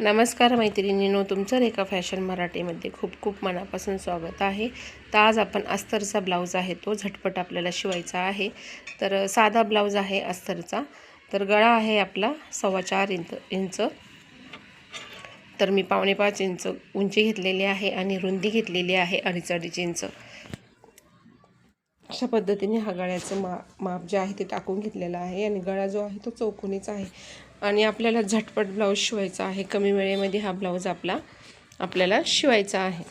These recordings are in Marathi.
नमस्कार मैत्रिणींनो तुमचं रेखा फॅशन मराठीमध्ये खूप खूप मनापासून स्वागत आहे. तर आज आपण अस्तरचा ब्लाऊज आहे तो झटपट आपल्याला शिवायचा आहे. तर साधा ब्लाऊज आहे अस्तरचा. तर गळा आहे आपला सव्वा चार इंच इंच. तर मी पावणे पाच इंच उंची घेतलेली आहे आणि रुंदी घेतलेली आहे अडीच अडीच इंच. अशा पद्धतीने हा गळ्याचं मा माप जे आहे ते टाकून घेतलेलं आहे आणि गळा जो आहे तो चौकोनीचा आहे. आणि आपल्याला झटपट ब्लाऊज शिवायचा आहे. कमी वेळेमध्ये हा ब्लाऊज आपला आपल्याला शिवायचा आहे.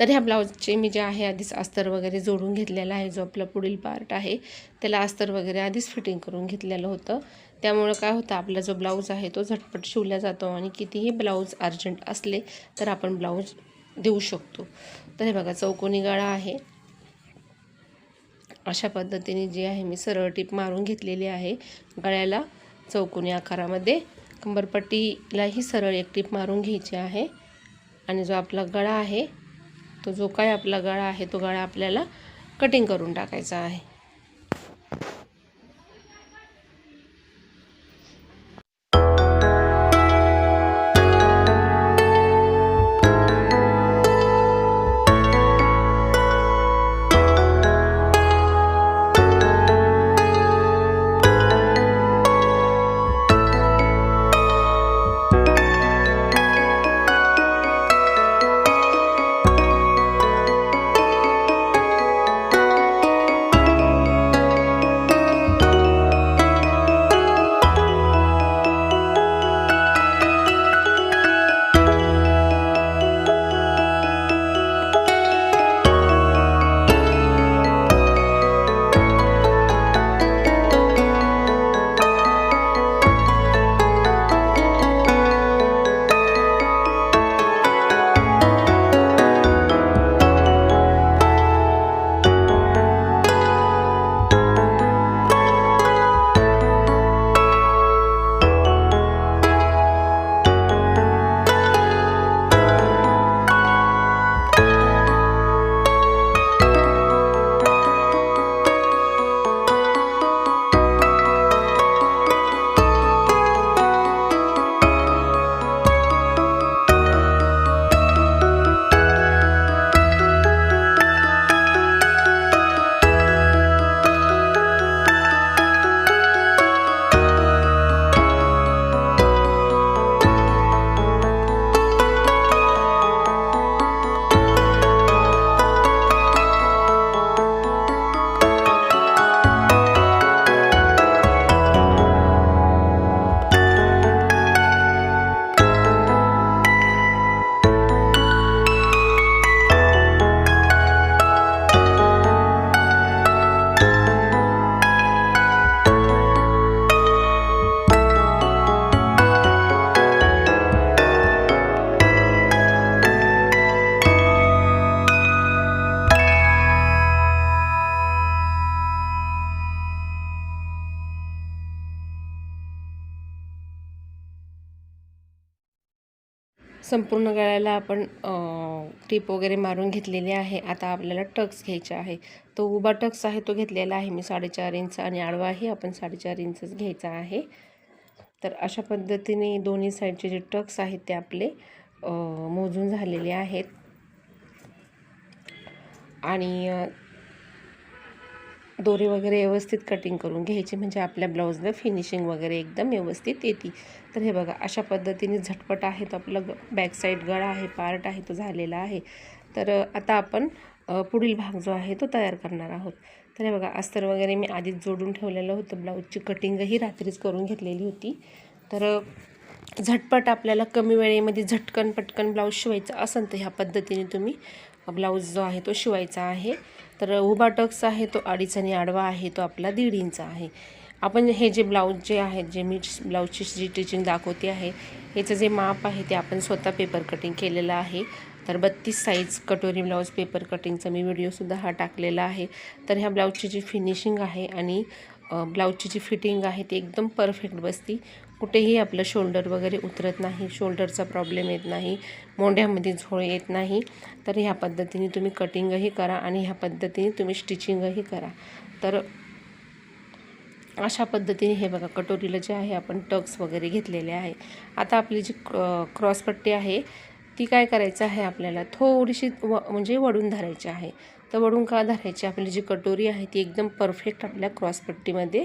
तर ह्या ब्लाऊजचे मी जे आहे आधीच अस्तर वगैरे जोडून घेतलेला आहे. जो आपला पुढील पार्ट आहे त्याला अस्तर वगैरे आधीच फिटिंग करून घेतलेलं होतं. त्यामुळं काय होतं आपला जो ब्लाऊज आहे तो झटपट शिवला जातो आणि कितीही ब्लाऊज अर्जंट असले तर आपण ब्लाऊज देऊ शकतो. तर हे बघा चौकोनी गळा आहे. अशा पद्धतीने जी आहे मी सरळ टीप मारून घेतलेली आहे. गळ्याला चौकोनी आकारामध्ये. कंबरपट्टीलाही सरळ एक टीप मारून घ्यायची आहे. आणि जो आपला गळा आहे तो जो काय आपला गळा आहे तो गळा आपल्याला कटिंग करून टाकायचा आहे. संपूर्ण गळ्याला आपण टीप वगैरे मारून घेतलेली आहे. आता आपल्याला टक्स घ्यायचे आहे. तो उभा टक्स आहे तो घेतलेला आहे मी साडेचार इंच आणि आडवाही आपण साडेचार इंचच घ्यायचा आहे. तर अशा पद्धतीने दोन्ही साईडचे जे टक्स आहेत ते आपले मोजून झालेले आहेत. आणि दोरे वगैरे व्यवस्थित कटिंग करून घ्यायची म्हणजे आपल्या ब्लाऊजला फिनिशिंग वगैरे एकदम व्यवस्थित येते तर हे बघा अशा पद्धतीने झटपट आहे तो आपला बॅकसाईड गळा आहे पार्ट आहे तो झालेला आहे. तर आता आपण पुढील भाग जो आहे तो तयार करणार आहोत. तर हे बघा अस्तर वगैरे मी आधीच जोडून ठेवलेलं होतं ब्लाऊजची कटिंगही रात्रीच करून घेतलेली होती. तर झटपट आपल्याला कमी वेळेमध्ये झटकन पटकन ब्लाऊज शिवायचं असेल तर ह्या पद्धतीने तुम्ही ब्लाऊज जो आहे तो शिवायचा आहे. तर उभा टक्स आहे तो अडीच आणि आडवा आहे तो आपला दीड इंच आहे. आपण हे जे ब्लाऊज जे आहेत जे मी ब्लाऊजची जी टिचिंग दाखवते आहे ह्याचं जे माप आहे ते आपण स्वतः पेपर कटिंग केलेलं आहे. तर बत्तीस साईज कटोरी ब्लाऊज पेपर कटिंगचा मी व्हिडिओसुद्धा हा टाकलेला आहे. तर ह्या ब्लाऊजची जी फिनिशिंग आहे आणि ब्लाऊजची जी फिटिंग आहे ती एकदम परफेक्ट बसती. कुठेही आपलं शोल्डर वगैरे उतरत नाही शोल्डरचा प्रॉब्लेम येत नाही मोंढ्यामध्ये झोळ येत नाही तर ह्या पद्धतीने तुम्ही कटिंगही करा आणि ह्या पद्धतीने तुम्ही स्टिचिंगही करा. तर अशा पद्धतीने हे बघा कटोरीला जे आहे आपण टक्स वगैरे घेतलेले आहे. आता आपली जी क्रॉसपट्टी आहे ती काय करायचं आहे आपल्याला? थोडीशी व म्हणजे वडून धरायची आहे. तर वडून का धरायची? आपली जी कटोरी आहे ती एकदम परफेक्ट आपल्या क्रॉसपट्टीमध्ये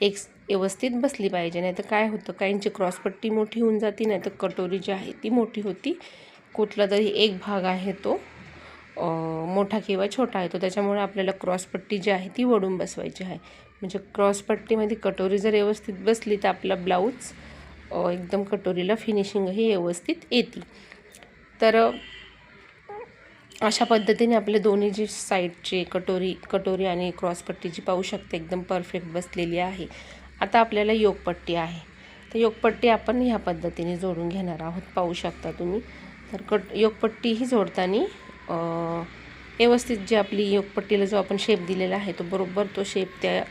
एक व्यवस्थित बसली पाहिजे. नाही तर काय होतं काहींची क्रॉसपट्टी मोठी होऊन जाते नाही तर कटोरी जी आहे ती मोठी होती. कुठला तरी एक भाग आहे तो मोठा किंवा छोटा आहे तो. त्याच्यामुळे आपल्याला क्रॉसपट्टी जी आहे ती वडून बसवायची आहे. म्हणजे क्रॉसपट्टीमध्ये कटोरी जर व्यवस्थित बसली तर आपला ब्लाऊज एकदम कटोरीला फिनिशिंगही व्यवस्थित येते. तर अशा पद्धतीने आपले दोन्ही जी साईडची कटोरी कटोरी आणि क्रॉसपट्टीची पाहू शकते एकदम परफेक्ट बसलेली आहे. आता आपल्याला योगपट्टी आहे. तर योगपट्टी आपण ह्या पद्धतीने जोडून घेणार आहोत. पाहू शकता तुम्ही. तर कट योगपट्टी ही जोडताना व्यवस्थित जी आपली योगपट्टीला जो आपण शेप दिलेला आहे तो बरोबर तो शेप त्या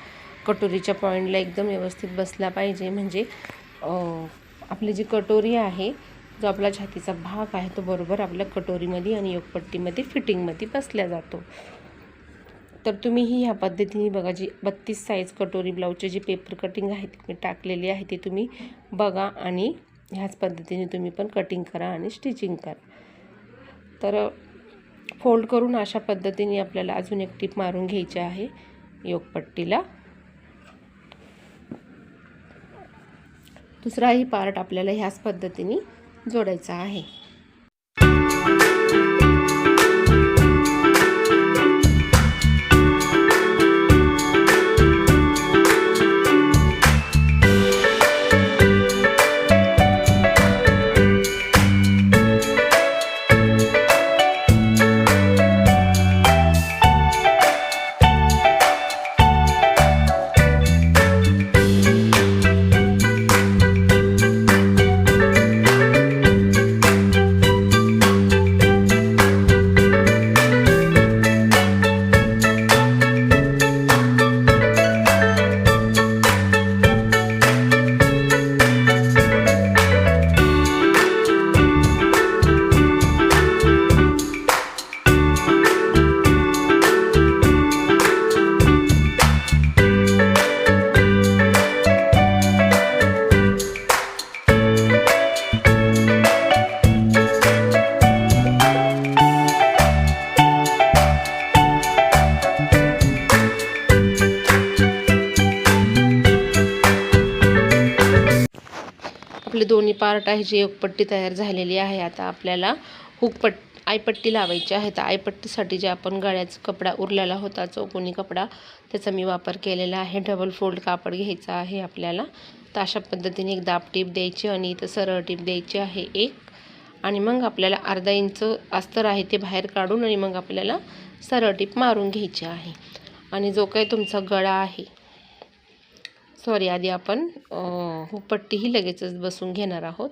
कटोरीच्या पॉईंटला एकदम व्यवस्थित बसला पाहिजे. म्हणजे आपली जी कटोरी आहे जो आपला छातीचा भाग आहे तो बरोबर आपल्या कटोरीमध्ये आणि योगपट्टीमध्ये फिटिंगमध्ये बसल्या जातो. तर तुम्हीही ह्या पद्धतीने बघा जी बत्तीस साईज कटोरी ब्लाऊजची जी पेपर कटिंग आहे ती मी टाकलेली आहे ती तुम्ही बघा आणि ह्याच पद्धतीने तुम्ही पण कटिंग करा आणि स्टिचिंग करा. तर फोल्ड करून अशा पद्धतीने आपल्याला अजून एक टीप मारून घ्यायची आहे योगपट्टीला. दुसराही पार्ट आपल्याला ह्याच पद्धतीने जोडायचा आहे. पार्ट आहे जी योगपट्टी तयार झालेली आहे. आता आपल्याला हुकपट आयपट्टी लावायची आहे. तर आयपट्टीसाठी जे आपण गळ्याचा कपडा उरलेला होता चौकोनी कपडा त्याचा मी वापर केलेला आहे. डबल फोल्ड कापड घ्यायचा आहे आपल्याला. तर अशा पद्धतीने एक दाब टीप द्यायची आणि इथं सरळ टीप द्यायची आहे एक. आणि मग आपल्याला अर्धा इंच अस्तर आहे ते बाहेर काढून आणि मग आपल्याला सरळ टीप मारून घ्यायची आहे. आणि जो काही तुमचा गळा आहे सॉरी आधी आपण हुकपट्टीही लगेचच बसून घेणार आहोत.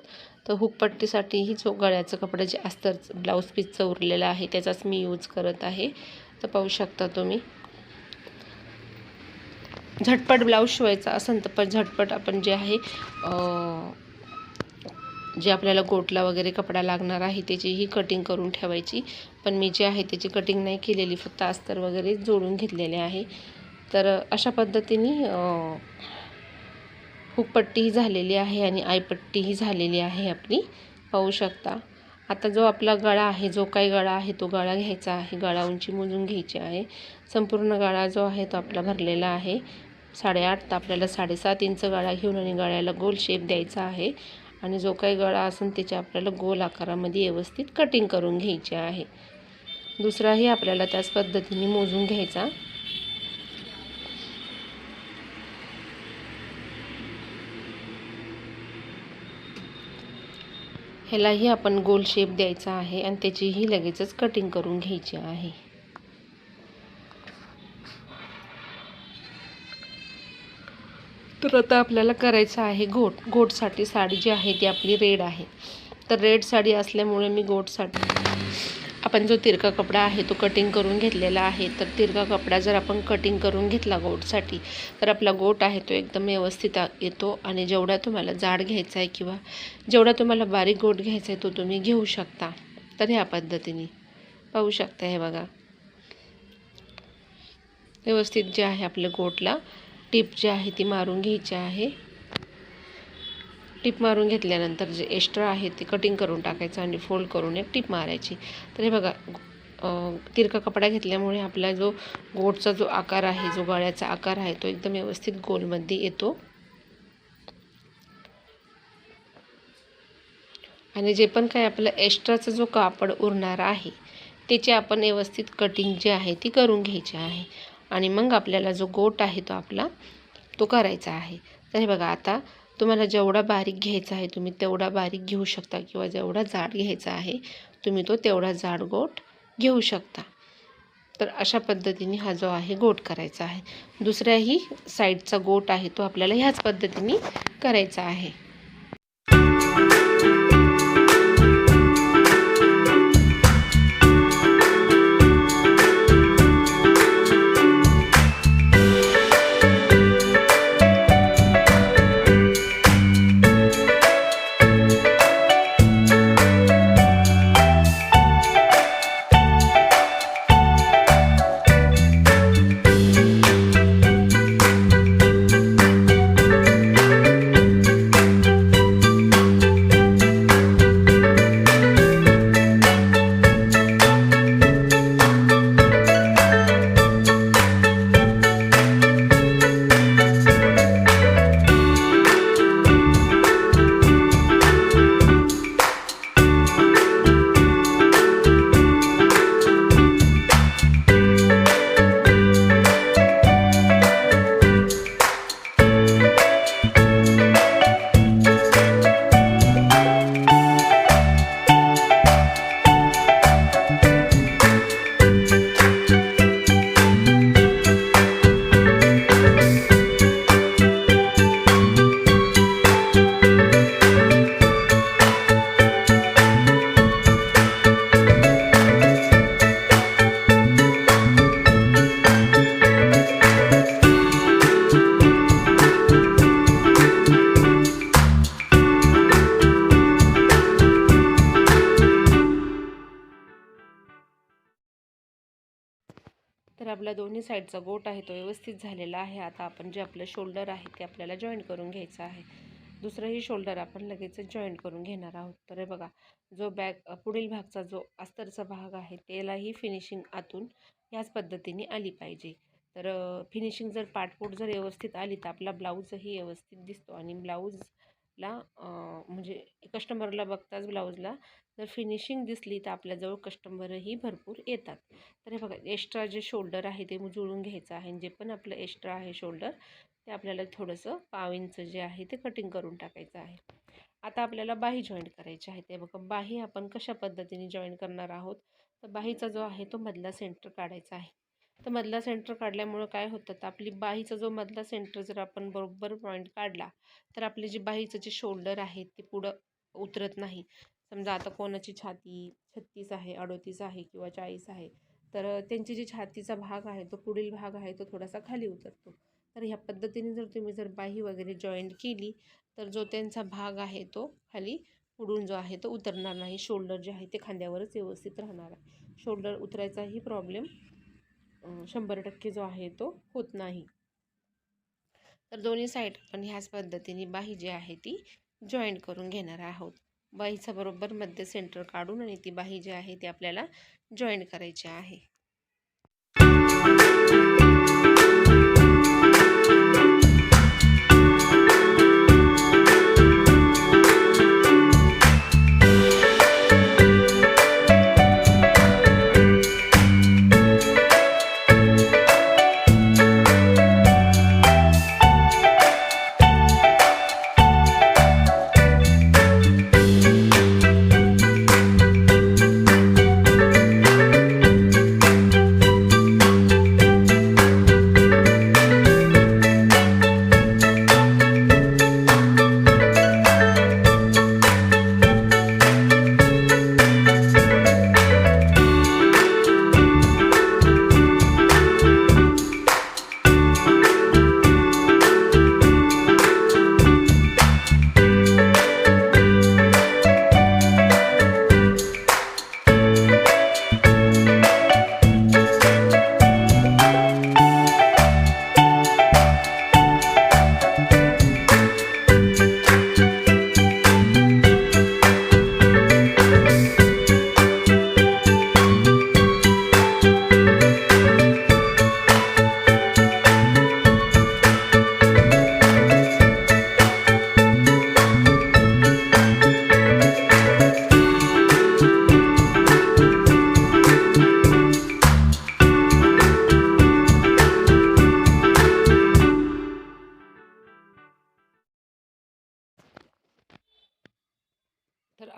तर हुकपट्टीसाठीही जो गळ्याचं कपडं जे अस्तर ब्लाऊज पीसचं उरलेलं आहे त्याचाच मी यूज करत आहे. तर पाहू शकता तुम्ही. झटपट ब्लाऊज शिवायचा असेल तर पण झटपट आपण जे आहे जे आपल्याला गोटला वगैरे कपडा लागणार आहे त्याचीही कटिंग करून ठेवायची. पण मी जे आहे त्याची कटिंग नाही केलेली फक्त अस्तर वगैरे जोडून घेतलेले आहे. तर अशा पद्धतीने हुकपट्टीही झालेली आहे आणि आयपट्टीही झालेली आहे आपली. पाहू शकता. आता जो आपला गळा आहे जो काही गळा आहे तो गळा घ्यायचा आहे. गळा उंची मोजून घ्यायची आहे. संपूर्ण गळा जो आहे तो आपला भरलेला आहे. साडेआठ तर आपल्याला साडेसात इंच गळा घेऊन आणि गळ्याला गोल शेप द्यायचा आहे. आणि जो काही गळा असेल त्याच्या आपल्याला गोल आकारामध्ये व्यवस्थित कटिंग करून घ्यायची आहे. दुसराही आपल्याला त्याच पद्धतीने मोजून घ्यायचा. ह्यालाही आपण गोल शेप द्यायचा आहे आणि त्याचीही लगेचच कटिंग करून घ्यायची आहे. तर आता आपल्याला करायचं आहे गोट. गोटसाठी साडी जी आहे ती आपली रेड आहे. तर रेड साडी असल्यामुळे मी गोटसाठी आपण जो तिरका कपडा आहे तो कटिंग करून घेतलेला आहे तर तिरका कपडा जर आपण कटिंग करून घेतला गोटसाठी तर आपला गोट आहे तो एकदम व्यवस्थित येतो आणि जेवढा तुम्हाला जाड घ्यायचा आहे किंवा जेवढा तुम्हाला बारीक गोट घ्यायचा आहे तो तुम्ही घेऊ शकता. तर ह्या पद्धतीने. पाहू शकता हे बघा. व्यवस्थित जे आहे आपल्या गोटला टीप जी आहे ती मारून घ्यायची आहे. टिप मारून घेतल्यानंतर जे एक्स्ट्रा आहे ते कटिंग करून टाकायचं आणि फोल्ड करून एक टिप मारायची. तर हे बघा तिरका कपडा घेतल्यामुळे आपला जो गोटचा जो आकार आहे जो गळ्याचा आकार आहे तो एकदम व्यवस्थित गोलमध्ये येतो. आणि जे पण काय आपलं एक्स्ट्राचा जो कापड उरणार आहे त्याची आपण व्यवस्थित कटिंग जी आहे ती करून घ्यायची आहे. आणि मग आपल्याला जो गोट आहे तो आपला तो करायचा आहे. तर हे बघा आता तुम्हाला जेवढा बारीक घ्यायचा आहे तुम्ही तेवढा बारीक घेऊ शकता किंवा जेवढा जाड घ्यायचा आहे तुम्ही तो तेवढा जाड गोट घेऊ शकता. तर अशा पद्धतीने हा जो आहे गोट करायचा आहे. दुसऱ्याही साईडचा गोट आहे तो आपल्याला ह्याच पद्धतीने करायचा आहे. साईडचा गोट आहे तो व्यवस्थित झालेला आहे. आता आपण जे आपलं शोल्डर आहे ते आपल्याला जॉईंट करून घ्यायचं आहे. दुसरंही शोल्डर आपण लगेच जॉईंट करून घेणार आहोत. तर हे बघा जो बॅक पुढील भागचा जो अस्तरचा भाग आहे त्यालाही फिनिशिंग आतून ह्याच पद्धतीने आली पाहिजे. तर फिनिशिंग जर पाठपोट जर व्यवस्थित आली तर आपला ब्लाऊजही व्यवस्थित दिसतो. आणि ब्लाऊज ला म्हणजे कस्टमरला बघताच ब्लाऊजला जर फिनिशिंग दिसली तर आपल्याजवळ कस्टमरही भरपूर येतात. तर हे बघा एक्स्ट्रा जे शोल्डर आहे ते जुळून घ्यायचं आहे आणि जे पण आपलं एक्स्ट्रा आहे शोल्डर ते आपल्याला थोडंसं पाविंचं जे आहे ते कटिंग करून टाकायचं आहे. आता आपल्याला बाही जॉईंट करायची आहे ते बघा बाही आपण कशा पद्धतीने जॉईंट करणार आहोत? तर बाहीचा जो आहे तो मधला सेंटर काढायचा आहे. तर मधला सेंटर काढल्यामुळं काय होतं? तर आपली बाहीचा जो मधला सेंटर जर आपण बरोबर पॉईंट काढला तर आपली जी बाहीचं जे शोल्डर आहे ते पुढं उतरत नाही. समजा आता कोणाची छाती छत्तीस आहे अडोतीस आहे किंवा चाळीस आहे तर त्यांची जी छातीचा भाग आहे तो पुढील भाग आहे तो थोडासा खाली उतरतो. तर ह्या पद्धतीने जर तुम्ही जर बाही वगैरे जॉईंट केली तर जो त्यांचा भाग आहे तो खाली पुढून जो आहे तो उतरणार नाही. शोल्डर जे आहे ते खांद्यावरच व्यवस्थित राहणार आहे. शोल्डर उतरायचाही प्रॉब्लेम शंभर टक्के जो आहे तो होत नाही. तर दोन्ही साईड आपण ह्याच पद्धतीने बाही जी आहे ती जॉईंट करून घेणार आहोत. बाहीचा बरोबर मध्य सेंटर काढून आणि ती बाही जी आहे ती आपल्याला जॉईंट करायची आहे.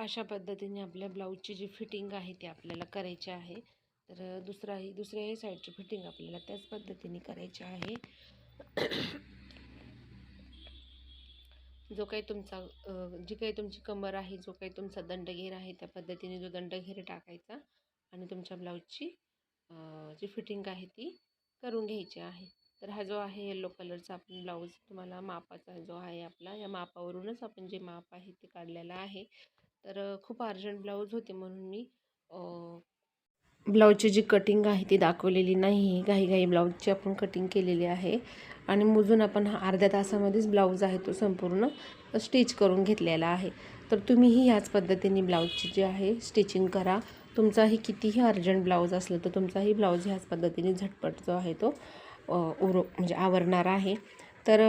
अशा पद्धतीने आपल्या ब्लाऊजची जी फिटिंग आहे ती आपल्याला करायची आहे. तर दुसराही दुसऱ्याही साईडची फिटिंग आपल्याला त्याच पद्धतीने करायची आहे. जो काही तुमचा जी काही तुमची कमर आहे जो काही तुमचा दंडघेर आहे त्या पद्धतीने जो दंडघेर टाकायचा आणि तुमच्या ब्लाऊजची जी फिटिंग आहे ती करून घ्यायची आहे. तर हा जो आहे येलो कलरचा आपण ब्लाऊज तुम्हाला मापाचा जो आहे आपला या मापावरूनच आपण जे माप आहे ते काढलेलं आहे. तर खूप अर्जंट ब्लाऊज होते म्हणून मी ब्लाऊजची जी कटिंग आहे ती दाखवलेली नाही. घाई घाई ब्लाऊजची आपण कटिंग केलेली आहे. आणि मोजून आपण हा अर्ध्या तासामध्येच ब्लाऊज आहे तो संपूर्ण स्टिच करून घेतलेला आहे. तर तुम्हीही ह्याच पद्धतीने ब्लाऊजची जी आहे स्टिचिंग करा. तुमचाही कितीही अर्जंट ब्लाऊज असलं तर तुमचाही ब्लाऊज ह्याच पद्धतीने झटपट जो आहे तो उरो म्हणजे आवरणार आहे. तर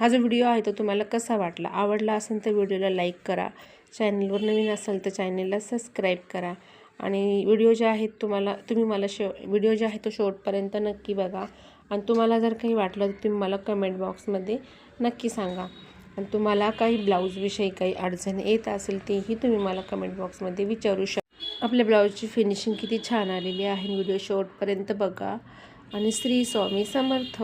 हा जो व्हिडिओ आहे तो तुम्हाला कसा वाटला? आवडला असेल तर व्हिडिओला लाईक करा. चॅनलवर नवीन असाल तर चॅनलला सबस्क्राईब करा. आणि व्हिडिओ जे आहेत तुम्हाला तुम्ही मला शेव व्हिडिओ जे आहे तो शेवटपर्यंत नक्की बघा. आणि तुम्हाला जर काही वाटलं तर तुम्ही मला कमेंट बॉक्समध्ये नक्की सांगा. आणि तुम्हाला काही ब्लाऊजविषयी काही अडचण येत असेल तेही तुम्ही मला कमेंट बॉक्समध्ये विचारू शकता आपल्या ब्लाऊजची फिनिशिंग किती छान आलेली आहे व्हिडिओ शेवटपर्यंत बघा. आणि श्री स्वामी समर्थ.